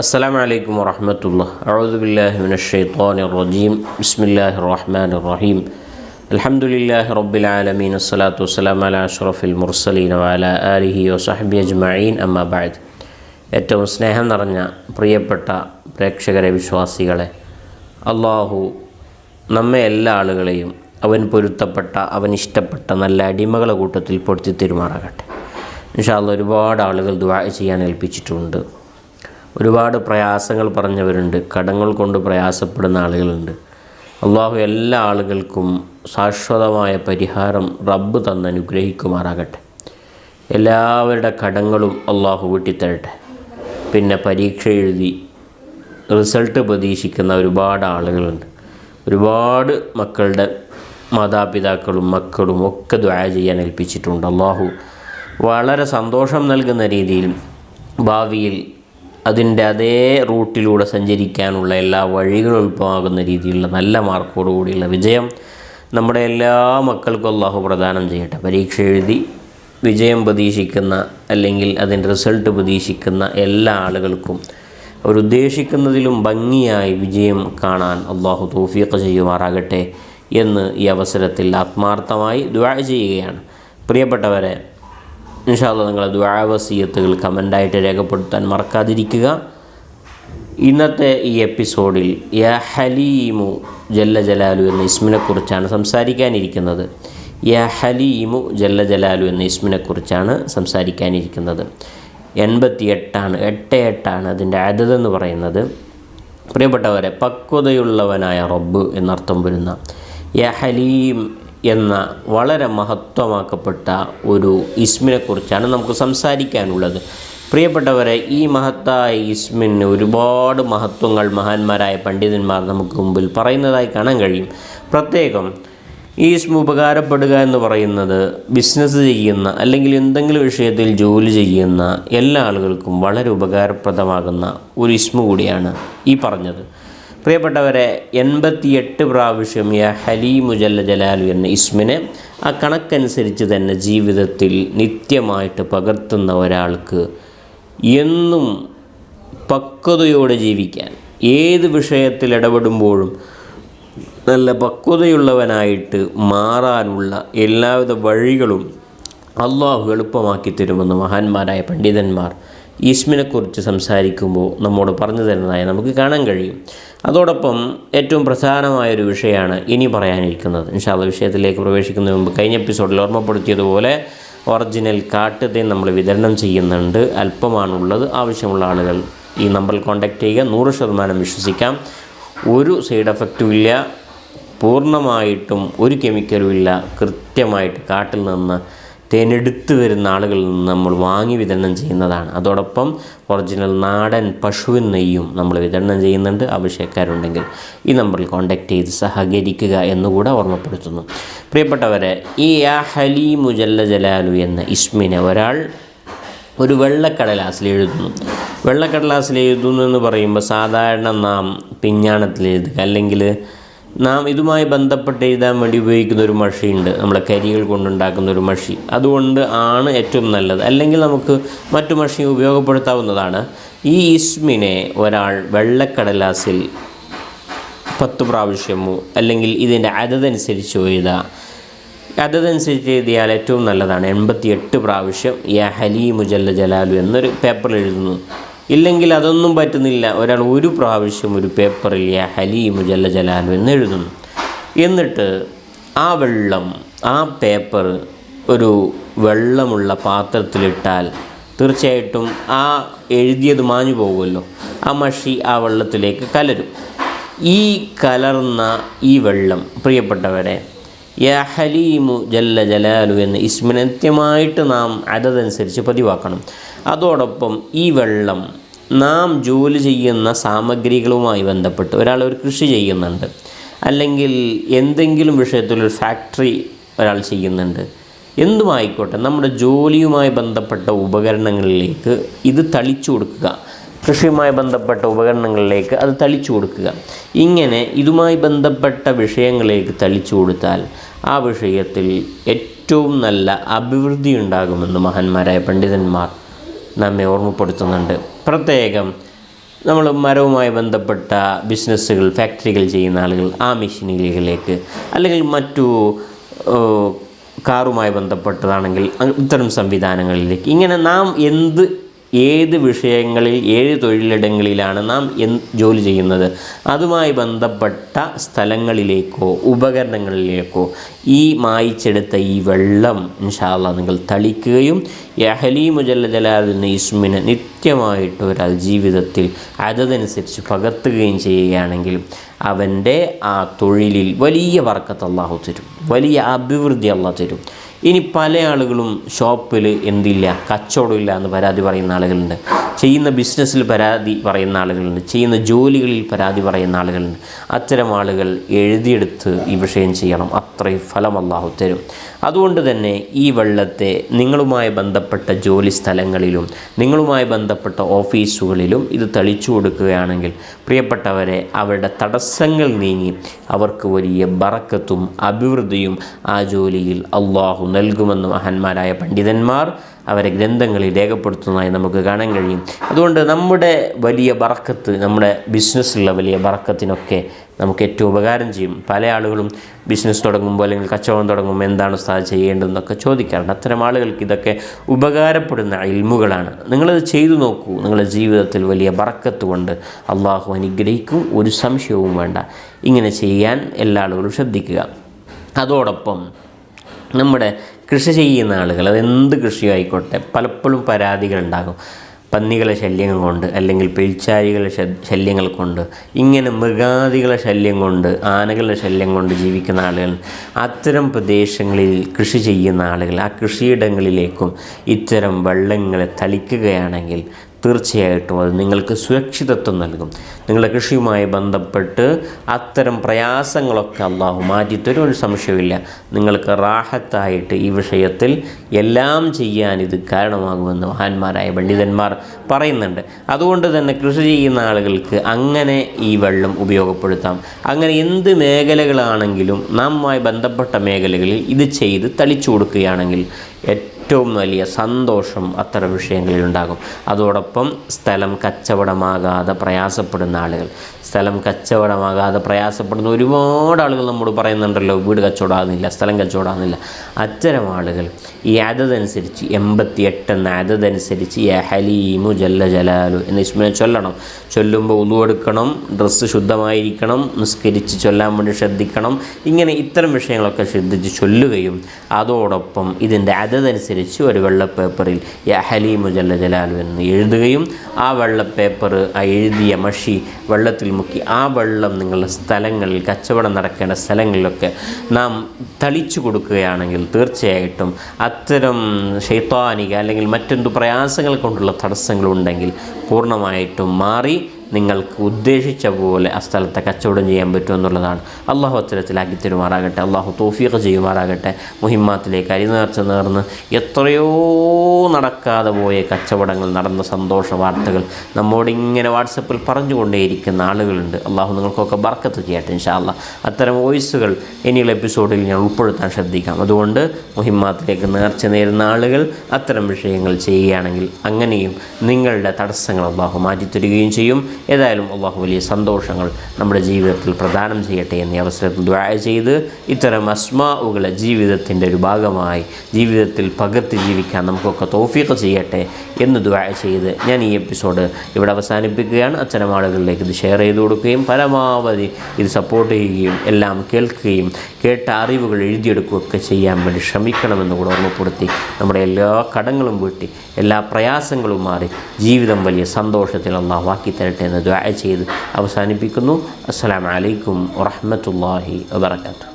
السلام عليكم ورحمة الله أعوذ بالله من الشيطان الرجيم بسم الله الرحمن الرحيم الحمد لله رب العالمين الصلاة والسلام على أشرف المرسلين وعلى آله وصحبه أجمعين أما بعد ഏറ്റവും സ്നേഹം നിറഞ്ഞ പ്രിയപ്പെട്ട പ്രേക്ഷകരെ വിശ്വാസികളെ അള്ളാഹു നമ്മെ എല്ലാ ആളുകളെയും അവൻ പൊരുത്തപ്പെട്ട അവൻ ഇഷ്ടപ്പെട്ട നല്ല അടിമകളെ കൂട്ടത്തിൽ പൊടുത്തി തെരുമാറാകട്ടെ ഇൻഷാല്ല ഒരുപാട് ആളുകൾ ദുആ ചെയ്യാൻ ഏൽപ്പിച്ചിട്ടുണ്ട് ഒരുപാട് പ്രയാസങ്ങൾ പറഞ്ഞവരുണ്ട്. കടങ്ങൾ കൊണ്ട് പ്രയാസപ്പെടുന്ന ആളുകളുണ്ട്. അള്ളാഹു എല്ലാ ആളുകൾക്കും ശാശ്വതമായ പരിഹാരം റബ്ബ് തന്ന് അനുഗ്രഹിക്കുമാറാകട്ടെ. എല്ലാവരുടെ കടങ്ങളും അള്ളാഹു വീട്ടിത്തരട്ടെ. പിന്നെ പരീക്ഷ എഴുതി റിസൾട്ട് പ്രതീക്ഷിക്കുന്ന ഒരുപാട് ആളുകളുണ്ട്. ഒരുപാട് മക്കളുടെ മാതാപിതാക്കളും മക്കളും ഒക്കെ ദ്വാര ചെയ്യാൻ ഏൽപ്പിച്ചിട്ടുണ്ട്. അള്ളാഹു വളരെ സന്തോഷം നൽകുന്ന രീതിയിൽ ഭാവിയിൽ അതിന്റെ അതേ റൂട്ടിലൂടെ സഞ്ചരിക്കാനുള്ള എല്ലാ വഴികളും എളുപ്പമാകുന്ന രീതിയിലുള്ള നല്ല മാർക്കോടുകൂടിയുള്ള വിജയം നമ്മുടെ എല്ലാ മക്കൾക്കും അള്ളാഹു പ്രദാനം ചെയ്യട്ടെ. പരീക്ഷ എഴുതി വിജയം പ്രതീക്ഷിക്കുന്ന അല്ലെങ്കിൽ അതിന്റെ റിസൾട്ട് പ്രതീക്ഷിക്കുന്ന എല്ലാ ആളുകൾക്കും അവരുദ്ദേശിക്കുന്നതിലും ഭംഗിയായി വിജയം കാണാൻ അള്ളാഹു തൗഫീഖ് ചെയ്യുമാറാകട്ടെ എന്ന് ഈ അവസരത്തിൽ ആത്മാർത്ഥമായി ദ്വാ ചെയ്യുകയാണ്. പ്രിയപ്പെട്ടവരെ ഇൻഷാല്ല നിങ്ങളെ ദ്വാവസീയത്തുകൾ കമന്റായിട്ട് രേഖപ്പെടുത്താൻ മറക്കാതിരിക്കുക. ഇന്നത്തെ ഈ എപ്പിസോഡിൽ യാ ഹലീമു ജല്ല ജലാലു എന്ന ഇസ്മിനെക്കുറിച്ചാണ് സംസാരിക്കാനിരിക്കുന്നത്. യാ ഹലീമു ജല്ല ജലാലു എന്ന ഇസ്മിനെക്കുറിച്ചാണ് സംസാരിക്കാനിരിക്കുന്നത്. എൺപത്തി എട്ടാണ് എട്ട് എട്ടാണ് അതിന്റെ അതതെന്ന് പറയുന്നത്. പ്രിയപ്പെട്ടവരെ പക്വതയുള്ളവനായ റബ്ബ് എന്നർത്ഥം വരുന്ന യാ ഹലീം എന്ന വളരെ മഹത്വമാക്കപ്പെട്ട ഒരു ഇസ്മിനെക്കുറിച്ചാണ് നമുക്ക് സംസാരിക്കാനുള്ളത്. പ്രിയപ്പെട്ടവരെ ഈ മഹത്തായ ഇസ്മിന് ഒരുപാട് മഹത്വങ്ങൾ മഹാന്മാരായ പണ്ഡിതന്മാർ നമുക്ക് മുമ്പിൽ പറയുന്നതായി കാണാൻ കഴിയും. പ്രത്യേകം ഈ ഇസ്മ ഉപകാരപ്പെടുക എന്ന് പറയുന്നത് ബിസിനസ് ചെയ്യുന്ന അല്ലെങ്കിൽ എന്തെങ്കിലും വിഷയത്തിൽ ജോലി ചെയ്യുന്ന എല്ലാ ആളുകൾക്കും വളരെ ഉപകാരപ്രദമാകുന്ന ഒരു ഇസ്മ കൂടിയാണ് ഈ പറഞ്ഞത്. പ്രിയപ്പെട്ടവരെ എൺപത്തിയെട്ട് പ്രാവശ്യം യാ ഹലീമു ജല്ല ജലാലു എന്ന ഇസ്മിനെ ആ കണക്കനുസരിച്ച് തന്നെ ജീവിതത്തിൽ നിത്യമായിട്ട് പകർത്തുന്ന ഒരാൾക്ക് എന്നും പക്വതയോടെ ജീവിക്കാൻ ഏത് വിഷയത്തിൽ ഇടപെടുമ്പോഴും നല്ല പക്വതയുള്ളവനായിട്ട് മാറാനുള്ള എല്ലാവിധ വഴികളും അള്ളാഹു എളുപ്പമാക്കി തരുമെന്ന് മഹാന്മാരായ പണ്ഡിതന്മാർ ഈസ്മിനെക്കുറിച്ച് സംസാരിക്കുമ്പോൾ നമ്മോട് പറഞ്ഞു തരുന്നതായി നമുക്ക് കാണാൻ കഴിയും. അതോടൊപ്പം ഏറ്റവും പ്രധാനമായൊരു വിഷയമാണ് ഇനി പറയാനിരിക്കുന്നത്. ഇൻഷാല്ല വിഷയത്തിലേക്ക് പ്രവേശിക്കുന്നതിന് മുമ്പ് കഴിഞ്ഞ എപ്പിസോഡിൽ ഓർമ്മപ്പെടുത്തിയതുപോലെ ഒറിജിനൽ കാട്ടുതേൻ നമ്മൾ വിതരണം ചെയ്യുന്നുണ്ട്. അല്പമാണുള്ളത്. ആവശ്യമുള്ള ആളുകൾ ഈ നമ്പറിൽ കോൺടാക്റ്റ് ചെയ്യുക. നൂറ് ശതമാനം വിശ്വസിക്കാം. ഒരു സൈഡ് എഫക്റ്റും ഇല്ല. പൂർണമായിട്ടും ഒരു കെമിക്കലും ഇല്ല. കൃത്യമായിട്ട് കാട്ടിൽ നിന്ന് തേനെടുത്ത് വരുന്ന ആളുകളിൽ നിന്ന് നമ്മൾ വാങ്ങി വിതരണം ചെയ്യുന്നതാണ്. അതോടൊപ്പം ഒറിജിനൽ നാടൻ പശുവിൻ നെയ്യും നമ്മൾ വിതരണം ചെയ്യുന്നുണ്ട്. ആവശ്യക്കാരുണ്ടെങ്കിൽ ഈ നമ്പറിൽ കോൺടാക്റ്റ് ചെയ്ത് സഹകരിക്കുക എന്നുകൂടെ ഓർമ്മപ്പെടുത്തുന്നു. പ്രിയപ്പെട്ടവരെ ഈ യാ ഹലീമു ജല്ല ജലാലു എന്ന ഇസ്മിനെ ഒരാൾ ഒരു വെള്ളക്കടലാസിൽ എഴുതുന്നു. വെള്ളക്കടലാസിൽ എഴുതുന്നു എന്ന് പറയുമ്പോൾ സാധാരണ നാം പിഞ്ഞാണത്തിൽ എഴുതുക. അല്ലെങ്കിൽ നാം ഇതുമായി ബന്ധപ്പെട്ട് എഴുതാൻ വേണ്ടി ഉപയോഗിക്കുന്ന ഒരു മഷിയുണ്ട് നമ്മളെ കരികൾ കൊണ്ടുണ്ടാക്കുന്ന ഒരു മഷി. അതുകൊണ്ട് ആണ് ഏറ്റവും നല്ലത്. അല്ലെങ്കിൽ നമുക്ക് മറ്റു മഷി ഉപയോഗപ്പെടുത്താവുന്നതാണ്. ഈ ഇസ്മിനെ ഒരാൾ വെള്ളക്കടലാസിൽ പത്ത് പ്രാവശ്യമോ അല്ലെങ്കിൽ ഇതിന്റെ അതതനുസരിച്ചോ എഴുതാം. അതതനുസരിച്ച് എഴുതിയാൽ ഏറ്റവും നല്ലതാണ്. എൺപത്തി എട്ട് പ്രാവശ്യം യാ ഹലീമു ജല്ല ജലാലു എന്നൊരു പേപ്പറിൽ എഴുതുന്നു. ഇല്ലെങ്കിൽ അതൊന്നും പറ്റുന്നില്ല. ഒരാൾ ഒരു പ്രാവശ്യം ഒരു പേപ്പറിൽ യാ ഹലീമു ജല്ല ജലാലു എന്ന് എഴുതുന്നു. എന്നിട്ട് ആ വെള്ളം ആ പേപ്പർ ഒരു വെള്ളമുള്ള പാത്രത്തിലിട്ടാൽ തീർച്ചയായിട്ടും ആ എഴുതിയത് മാഞ്ഞു പോകുമല്ലോ. ആ മഷി ആ വെള്ളത്തിലേക്ക് കലരും. ഈ കലർന്ന ഈ വെള്ളം പ്രിയപ്പെട്ടവരെ യാ ഹലീമു ജല്ല ജലാലു എന്ന് ഇസ്മിനത്യമായിട്ട് നാം അതതനുസരിച്ച് പതിവാക്കണം. അതോടൊപ്പം ഈ വെള്ളം നാം ജോലി ചെയ്യുന്ന സാമഗ്രികളുമായി ബന്ധപ്പെട്ട് ഒരാൾ ഒരു കൃഷി ചെയ്യുന്നുണ്ട്. അല്ലെങ്കിൽ എന്തെങ്കിലും വിഷയത്തിൽ ഒരു ഫാക്ടറി ഒരാൾ ചെയ്യുന്നുണ്ട്. എന്തുമായിക്കോട്ടെ നമ്മുടെ ജോലിയുമായി ബന്ധപ്പെട്ട ഉപകരണങ്ങളിലേക്ക് ഇത് തളിച്ചു കൊടുക്കുക. കൃഷിയുമായി ബന്ധപ്പെട്ട ഉപകരണങ്ങളിലേക്ക് അത് തളിച്ചു കൊടുക്കുക. ഇങ്ങനെ ഇതുമായി ബന്ധപ്പെട്ട വിഷയങ്ങളിലേക്ക് തളിച്ചു കൊടുത്താൽ ആ വിഷയത്തിൽ ഏറ്റവും നല്ല അഭിവൃദ്ധി ഉണ്ടാകുമെന്ന് മഹാന്മാരായ പണ്ഡിതന്മാർ നമ്മെ ഓർമ്മപ്പെടുത്തുന്നുണ്ട്. പ്രത്യേകം നമ്മൾ മരവുമായി ബന്ധപ്പെട്ട ബിസിനസ്സുകൾ ഫാക്ടറികൾ ചെയ്യുന്ന ആളുകൾ ആ മെഷീനുകളിലേക്ക് അല്ലെങ്കിൽ മറ്റു കാറുമായി ബന്ധപ്പെട്ടതാണെങ്കിൽ ഇത്തരം സംവിധാനങ്ങളിലേക്ക്. ഇങ്ങനെ നാം എന്ത് ഏത് വിഷയങ്ങളിൽ ഏത് തൊഴിലിടങ്ങളിലാണ് നാം ജോലി ചെയ്യുന്നത്? അതുമായി ബന്ധപ്പെട്ട സ്ഥലങ്ങളിലേക്കോ ഉപകരണങ്ങളിലേക്കോ ഈ മായിച്ചെടുത്ത ഈ വെള്ളം ഇൻഷാല്ല നിങ്ങൾ തളിക്കുകയും യഹലി മുജല്ല ജലാലുന്ന ഇസ്മിനെ നിത്യമായിട്ട് ഒരാൾ ജീവിതത്തിൽ അതനുസരിച്ച് പകർത്തുകയും ചെയ്യുകയാണെങ്കിൽ അവന്റെ ആ തൊഴിലിൽ വലിയ വർക്കത്ത് അള്ളാഹു തരും. വലിയ അഭിവൃദ്ധി അള്ളാഹ് തരും. ഇനി പല ആളുകളും ഷോപ്പിൽ എന്തില്ല കച്ചവടമില്ല എന്ന് പരാതി പറയുന്ന ആളുകളുണ്ട്. ചെയ്യുന്ന ബിസിനസ്സിൽ പരാതി പറയുന്ന ആളുകളുണ്ട്. ചെയ്യുന്ന ജോലികളിൽ പരാതി പറയുന്ന ആളുകളുണ്ട്. അത്തരം ആളുകൾ എഴുതിയെടുത്ത് ഈ വിഷയം ചെയ്യണം. അത്രയും ഫലം അള്ളാഹു തരും. അതുകൊണ്ട് തന്നെ ഈ വെള്ളത്തെ നിങ്ങളുമായി ബന്ധപ്പെട്ട ജോലി സ്ഥലങ്ങളിലും നിങ്ങളുമായി ബന്ധപ്പെട്ട ഓഫീസുകളിലും ഇത് തളിച്ചു കൊടുക്കുകയാണെങ്കിൽ പ്രിയപ്പെട്ടവരെ അവരുടെ തടസ്സങ്ങൾ നീങ്ങി അവർക്ക് വലിയ ബറക്കത്തും അഭിവൃദ്ധിയും ആ ജോലിയിൽ അള്ളാഹു നൽകുമെന്ന് മഹാന്മാരായ പണ്ഡിതന്മാർ അവരെ ഗ്രന്ഥങ്ങളിൽ രേഖപ്പെടുത്തുന്നതായി നമുക്ക് കാണാൻ കഴിയും. അതുകൊണ്ട് നമ്മുടെ വലിയ ബറക്കത്ത് നമ്മുടെ ബിസിനസ്സിലുള്ള വലിയ ബറക്കത്തിനൊക്കെ നമുക്ക് ഏറ്റവും ഉപകാരം ചെയ്യും. പല ആളുകളും ബിസിനസ് തുടങ്ങുമ്പോൾ അല്ലെങ്കിൽ കച്ചവടം തുടങ്ങുമ്പോൾ എന്താണ് ഉസ്താദ് ചെയ്യേണ്ടതെന്നൊക്കെ ചോദിക്കാറുണ്ട്. അത്തരം ആളുകൾക്ക് ഇതൊക്കെ ഉപകാരപ്പെടുന്ന ഇൽമുകളാണ്. നിങ്ങളത് ചെയ്തു നോക്കൂ. നിങ്ങളുടെ ജീവിതത്തിൽ വലിയ ബറക്കത്ത് കൊണ്ട് അള്ളാഹു അനുഗ്രഹിക്കും. ഒരു സംശയവും വേണ്ട. ഇങ്ങനെ ചെയ്യാൻ എല്ലാ ആളുകളും ശ്രദ്ധിക്കുക. അതോടൊപ്പം നമ്മുടെ കൃഷി ചെയ്യുന്ന ആളുകൾ അതെന്ത് കൃഷിയോ ആയിക്കോട്ടെ പലപ്പോഴും പരാതികളുണ്ടാകും. പന്നികളെ ശല്യം കൊണ്ട് അല്ലെങ്കിൽ പെൽച്ചാരികളെ ശല്യങ്ങൾ കൊണ്ട് ഇങ്ങനെ മൃഗാദികളെ ശല്യം കൊണ്ട് ആനകളുടെ ശല്യം കൊണ്ട് ജീവിക്കുന്ന ആളുകൾ അത്തരം പ്രദേശങ്ങളിൽ കൃഷി ചെയ്യുന്ന ആളുകൾ ആ കൃഷിയിടങ്ങളിലേക്കും ഇത്തരം വെള്ളങ്ങളെ തളിക്കുകയാണെങ്കിൽ തീർച്ചയായിട്ടും അത് നിങ്ങൾക്ക് സുരക്ഷിതത്വം നൽകും. നിങ്ങളുടെ കൃഷിയുമായി ബന്ധപ്പെട്ട് അത്തരം പ്രയാസങ്ങളൊക്കെ അള്ളാഹു മാറ്റിത്തരും ഒരു സംശയമില്ല നിങ്ങൾക്ക് റാഹത്തായിട്ട് ഈ വിഷയത്തിൽ എല്ലാം ചെയ്യാൻ ഇത് കാരണമാകുമെന്ന് മഹാന്മാരായ പണ്ഡിതന്മാർ പറയുന്നുണ്ട്. അതുകൊണ്ട് തന്നെ കൃഷി ചെയ്യുന്ന ആളുകൾക്ക് അങ്ങനെ ഈ വെള്ളം ഉപയോഗപ്പെടുത്താം. അങ്ങനെ എന്ത് മേഖലകളാണെങ്കിലും നാമുമായി ബന്ധപ്പെട്ട മേഖലകളിൽ ഇത് ചെയ്ത് തളിച്ചു കൊടുക്കുകയാണെങ്കിൽ ഏറ്റവും വലിയ സന്തോഷം അത്തരം വിഷയങ്ങളിൽ ഉണ്ടാകും. അതോടൊപ്പം സ്ഥലം കച്ചവടമാകാതെ പ്രയാസപ്പെടുന്ന ആളുകൾ. സ്ഥലം കച്ചവടമാകാതെ പ്രയാസപ്പെടുന്ന ഒരുപാട് ആളുകൾ നമ്മോട് പറയുന്നുണ്ടല്ലോ വീട് കച്ചവടമാകുന്നില്ല സ്ഥലം കച്ചവടമാകുന്നില്ല അത്തരം ആളുകൾ ഈ അതതനുസരിച്ച് എൺപത്തി എട്ട് എന്ന അതതനുസരിച്ച് ഹലീമു ജല്ല ജലാലു എന്ന് ഇസ്മിനെ ചൊല്ലണം. ചൊല്ലുമ്പോൾ ഉതുവെടുക്കണം ഡ്രസ്സ് ശുദ്ധമായിരിക്കണം നിസ്കരിച്ച് ചൊല്ലാൻ വേണ്ടി ശ്രദ്ധിക്കണം. ഇങ്ങനെ ഇത്തരം വിഷയങ്ങളൊക്കെ ശ്രദ്ധിച്ച് ചൊല്ലുകയും അതോടൊപ്പം ഇതിന്റെ അതതനുസരിച്ച് ഒരു വെള്ള പേപ്പറിൽ യ ഹലീമു ജല്ല ജലാലു എന്ന് എഴുതുകയും ആ വെള്ള പേപ്പർ ആ എഴുതിയ മഷി വെള്ളത്തിൽ മുക്കി ആ വെള്ളം നിങ്ങളുടെ സ്ഥലങ്ങളിൽ കച്ചവടം നടക്കേണ്ട സ്ഥലങ്ങളിലൊക്കെ നാം തളിച്ചു കൊടുക്കുകയാണെങ്കിൽ തീർച്ചയായിട്ടും അത്തരം ശൈത്വാനിക അല്ലെങ്കിൽ മറ്റെന്തു പ്രയാസങ്ങൾ കൊണ്ടുള്ള തടസ്സങ്ങളുണ്ടെങ്കിൽ പൂർണമായിട്ടും മാറി നിങ്ങൾക്ക് ഉദ്ദേശിച്ച പോലെ ആ സ്ഥലത്തെ കച്ചവടം ചെയ്യാൻ പറ്റും എന്നുള്ളതാണ്. അള്ളാഹു അത്തരത്തിലാക്കി തരുമാറാകട്ടെ. അള്ളാഹു തോഫീഖ് ചെയ്യുമാറാകട്ടെ. മുഹിമ്മത്തിലേക്ക് അരിനേർച്ച നേർന്ന് എത്രയോ നടക്കാതെ പോയ കച്ചവടങ്ങൾ നടന്ന സന്തോഷ വാർത്തകൾ നമ്മോടിങ്ങനെ വാട്സപ്പിൽ പറഞ്ഞുകൊണ്ടേയിരിക്കുന്ന ആളുകളുണ്ട്. അള്ളാഹു നിങ്ങൾക്കൊക്കെ ബർക്കത്ത് ചെയ്യട്ടെ ഇൻഷാല്ല അത്തരം വോയിസുകൾ ഇനിയുള്ള എപ്പിസോഡിൽ ഞാൻ ഉൾപ്പെടുത്താൻ ശ്രദ്ധിക്കാം. അതുകൊണ്ട് മുഹിമ്മത്തിലേക്ക് നേർച്ച നേരുന്ന ആളുകൾ അത്തരം വിഷയങ്ങൾ ചെയ്യുകയാണെങ്കിൽ അങ്ങനെയും നിങ്ങളുടെ തടസ്സങ്ങൾ അള്ളാഹു മാറ്റിത്തരികയും ചെയ്യും. ഏതായാലും അള്ളാഹു വലിയ സന്തോഷങ്ങൾ നമ്മുടെ ജീവിതത്തിൽ പ്രദാനം ചെയ്യട്ടെ എന്നീ അവസരത്തിൽ ദ്വായ ചെയ്ത് ഇത്തരം അസ്മാവുകളെ ജീവിതത്തിന്റെ ഒരു ഭാഗമായി ജീവിതത്തിൽ പകർത്തി ജീവിക്കാൻ നമുക്കൊക്കെ തോഫീക്ക് ചെയ്യട്ടെ എന്ന് ദ്വായ ചെയ്ത് ഞാൻ ഈ എപ്പിസോഡ് ഇവിടെ അവസാനിപ്പിക്കുകയാണ്. അത്തരം ആളുകളിലേക്ക് ഇത് ഷെയർ ചെയ്ത് കൊടുക്കുകയും പരമാവധി ഇത് സപ്പോർട്ട് ചെയ്യുകയും എല്ലാം കേൾക്കുകയും കേട്ട അറിവുകൾ എഴുതിയെടുക്കുകയൊക്കെ ചെയ്യാൻ വേണ്ടി ശ്രമിക്കണമെന്ന് കൂടെ ഓർമ്മപ്പെടുത്തി നമ്മുടെ എല്ലാ കടങ്ങളും വീട്ടി എല്ലാ പ്രയാസങ്ങളും മാറി ജീവിതം വലിയ സന്തോഷത്തിൽ അള്ളാഹു വാക്കി തരട്ടെ എന്ന് ദ്വായ ചെയ്ത് അവസാനിപ്പിക്കുന്നു. അസ്സലാമു അലൈക്കും വറഹ്മത്തുള്ളാഹി വബറകാതുഹു.